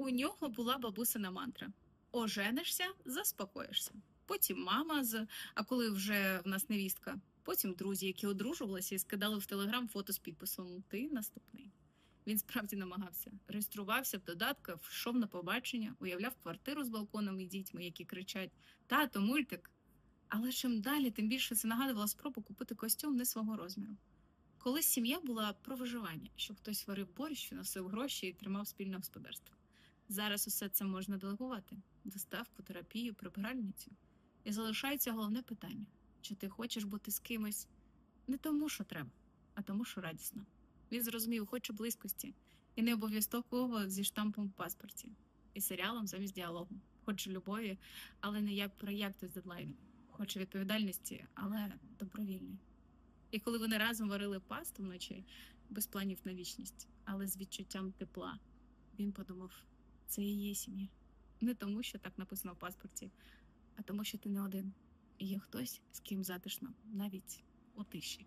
У нього була бабусина мантра: оженишся, заспокоїшся. Потім мама з а коли вже в нас невістка, потім друзі, які одружувалися і скидали в телеграм фото з підписом Ти наступний. Він справді намагався. Реєструвався в додатках, йшов на побачення, уявляв квартиру з балконом і дітьми, які кричать Тато, мультик. Але чим далі, тим більше це нагадувало спробу купити костюм не свого розміру. Колись сім'я була про виживання, що хтось варив борщ, носив гроші і тримав спільне господарство. Зараз усе це можна делегувати: доставку, терапію, прибиральницю. І залишається головне питання: чи ти хочеш бути з кимось не тому, що треба, а тому, що радісно. Він зрозумів, хоче близькості, і не обов'язково зі штампом в паспорті, і серіалом замість діалогу. Хоче любові, але не як проєкти з дедлайном. Хоче відповідальності, але добровільної. І коли вони разом варили пасту вночі без планів на вічність, але з відчуттям тепла, він подумав: це і є сім'я. Не тому, що так написано в паспорті, а тому, що ти не один. І є хтось, з ким затишно, навіть у тиші.